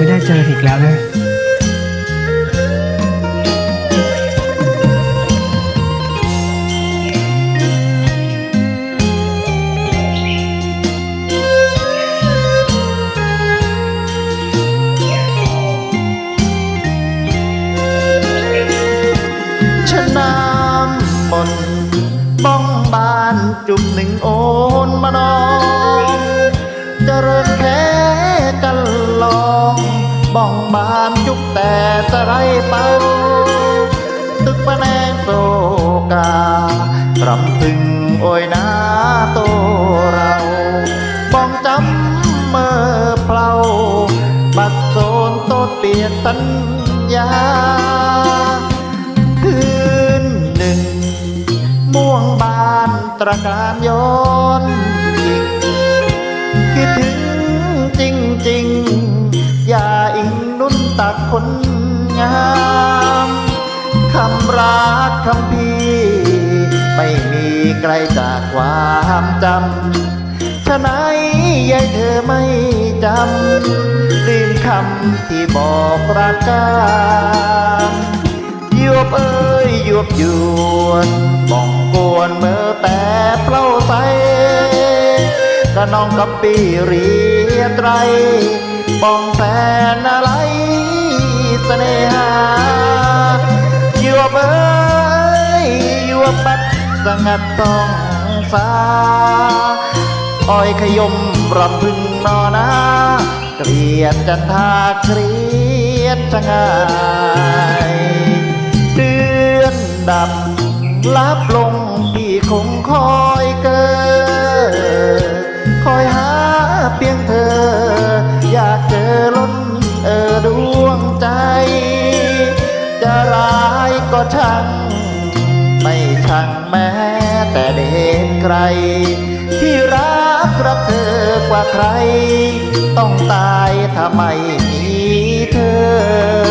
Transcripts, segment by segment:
ไม่ได้เจออีกแล้วนะชะน้ำมนต์บ้องบานจุบหนึ่งโอนมานองเจริญแค่ บ้องบานจุบแต่จะไรป่าตึกปะแนงโซการำพึงโอยนาโตเราบ้องจำเมื่อเพลาบัดโซนโตเปียนสัญญา คืนหนึ่ง ม่วงบานตระการย้อนคิดถึง ตักคนงามคำรักคำพี่ไม่มีไกลจากความจำฉะไหนยายเธอไม่จำลืมคำที่บอกรักกันยวบเอ้ยยวบยวนมองกวนเมื่อแต่เปล่าใสกะน้องกับปีเรียไตรปองแฟนอะไร สงัดต้องสาอ้อยขยมรำพึงนอนาเกลียดจันทาเครียดชะงายเดือนดำลับลงพี่คงคอยเกิดคอยหาเพียงเธอ อยากเจอล้นเออดวงใจ จะร้ายก็ช่าง ไม่ช่างแม้แต่เด่นใคร ที่รักรักเธอกว่าใคร ต้องตายถ้าไม่มีเธอ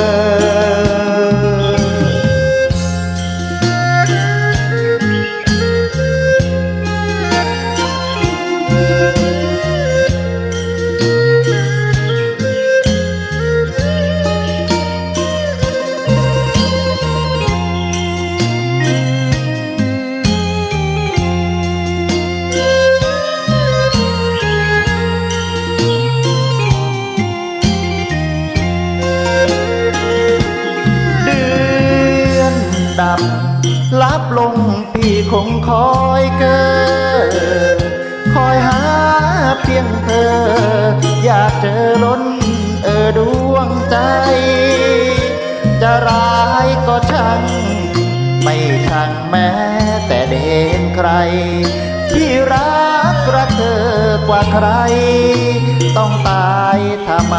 งพี่คงคอยเกิดคอยหาเพียงเธอ อยากเจอล้นเออดวงใจ จะร้ายก็ช่างไม่ช่างแม้แต่เด่นใคร ที่รักรักเธอกว่าใคร ต้องตายถ้าไม